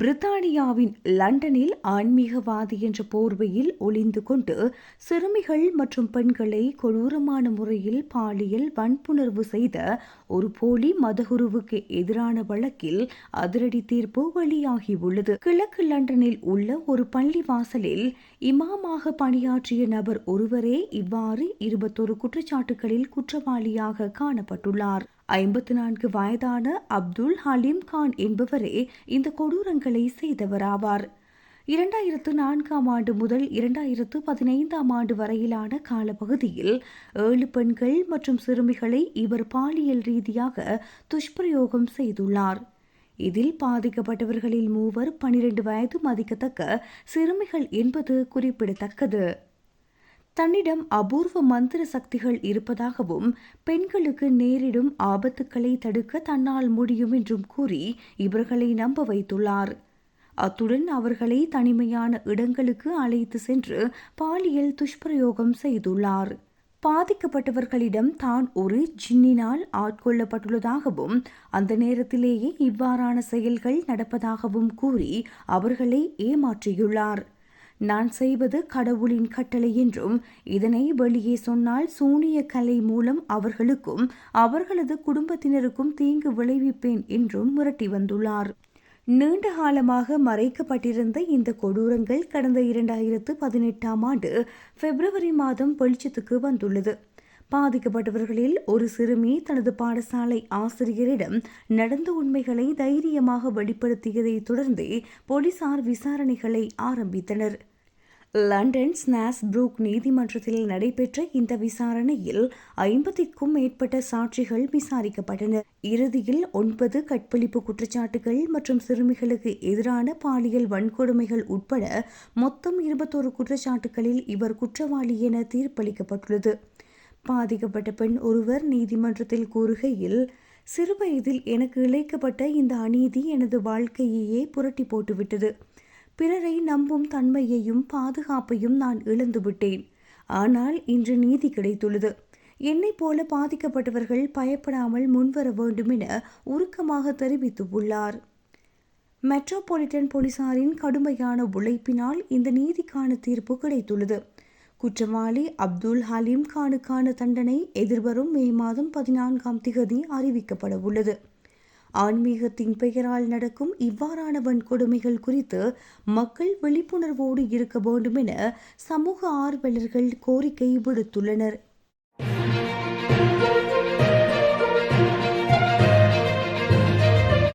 பிரித்தானியாவின் லண்டனில் ஆன்மீகவாதி என்ற போர்வையில் ஒளிந்து கொண்டு சிறுமிகள் மற்றும் பெண்களை கொடூரமான முறையில் பாலியல் வன்புணர்வு செய்த ஒரு போலி மதகுருவுக்கு எதிரான வழக்கில் அதிரடி தீர்ப்பு வெளியாகியுள்ளது. கிழக்கு லண்டனில் உள்ள ஒரு பள்ளி வாசலில் இமாமாக பணியாற்றிய நபர் ஒருவரே இவ்வாறு இருபத்தொரு குற்றச்சாட்டுகளில் குற்றவாளியாக காணப்பட்டுள்ளார். ஐம்பத்தி நான்கு வயதான அப்துல் ஹலீம் கான் என்பவரே இந்த கொடூரங்களை செய்தவராவார். இரண்டாயிரத்து நான்காம் ஆண்டு முதல் இரண்டாயிரத்து பதினைந்தாம் ஆண்டு வரையிலான காலப்பகுதியில் ஏழு பெண்கள் மற்றும் சிறுமிகளை இவர் பாலியல் ரீதியாக துஷ்பிரயோகம் செய்துள்ளார். இதில் பாதிக்கப்பட்டவர்களில் மூவர் பனிரெண்டு வயது மதிக்கத்தக்க சிறுமிகள் என்பது குறிப்பிடத்தக்கது. தன்னிடம் அபூர்வ மந்திர சக்திகள் இருப்பதாகவும் பெண்களுக்கு நேரிடும் ஆபத்துக்களை தடுக்க தன்னால் முடியும் என்றும் கூறி இவர்களை நம்ப வைத்துள்ளார். அத்துடன் அவர்களை தனிமையான இடங்களுக்கு அழைத்து சென்று பாலியல் துஷ்பிரயோகம் செய்துள்ளார். பாதிக்கப்பட்டவர்களிடம் தான் ஒரு ஜின்னினால் ஆட்கொள்ளப்பட்டுள்ளதாகவும் அந்த நேரத்திலேயே இவ்வாறான செயல்கள் நடப்பதாகவும் கூறி அவர்களை ஏமாற்றியுள்ளார். நான் செய்வது கடவுளின் கட்டளை என்றும் இதனை வெளியே சொன்னால் சூனிய கலை மூலம் அவர்களுக்கும் அவர்களது குடும்பத்தினருக்கும் தீங்கு விளைவிப்பேன் என்றும் மிரட்டி வந்துள்ளார். நீண்ட காலமாக மறைக்கப்பட்டிருந்த இந்த கொடூரங்கள் கடந்த இரண்டாயிரத்து பதினெட்டாம் ஆண்டு பிப்ரவரி மாதம் வெளிச்சத்துக்கு வந்துள்ளது. பாதிக்கப்பட்டவர்களில் ஒரு சிறுமி தனது பாடசாலை ஆசிரியரிடம் நடந்த உண்மைகளை தைரியமாக வெளிப்படுத்தியதை தொடர்ந்தே போலீசார் விசாரணைகளை ஆரம்பித்தனர். லண்டன் ஸ்னாஸ்ப்ரூக் நீதிமன்றத்தில் நடைபெற்ற இந்த விசாரணையில் ஐம்பதிற்கும் மேற்பட்ட சாட்சிகள் விசாரிக்கப்பட்டன. இறுதியில் ஒன்பது கற்பழிப்பு குற்றச்சாட்டுகள் மற்றும் சிறுமிகளுக்கு எதிரான பாலியல் வன்கொடுமைகள் உட்பட மொத்தம் இருபத்தோரு குற்றச்சாட்டுகளில் இவர் குற்றவாளி என தீர்ப்பளிக்கப்பட்டுள்ளது. பாதிக்கப்பட்ட பெண் ஒருவர் நீதிமன்றத்தில் கூறுகையில் சிறுவயதில் எனக்கு இழைக்கப்பட்ட இந்த அநீதி எனது வாழ்க்கையையே புரட்டி போட்டுவிட்டது. பிறரை நம்பும் தன்மையையும் பாதுகாப்பையும் நான் இழந்துவிட்டேன். ஆனால் இன்று நீதி கிடைத்துள்ளது. என்னைப் போல பாதிக்கப்பட்டவர்கள் பயப்படாமல் முன்வர வேண்டும் என உருக்கமாக தெரிவித்துள்ளார் மெட்ரோபாலிட்டன் போலீசாரின் கடுமையான உழைப்பினால் இந்த நீதிக்கான தீர்ப்பு கிடைத்துள்ளது. குற்றவாளி அப்துல் ஹலீம் கானுக்கான தண்டனை எதிர்வரும் மே மாதம் பதினான்காம் திகதி அறிவிக்கப்பட உள்ளது. ஆன்மீகத்தின் பெயரால் நடக்கும் இவ்வாறான வன்கொடுமைகள் குறித்து மக்கள் விழிப்புணர்வோடு இருக்க வேண்டும் என சமூக ஆர்வலர்கள் கோரிக்கை விடுத்துள்ளனர்.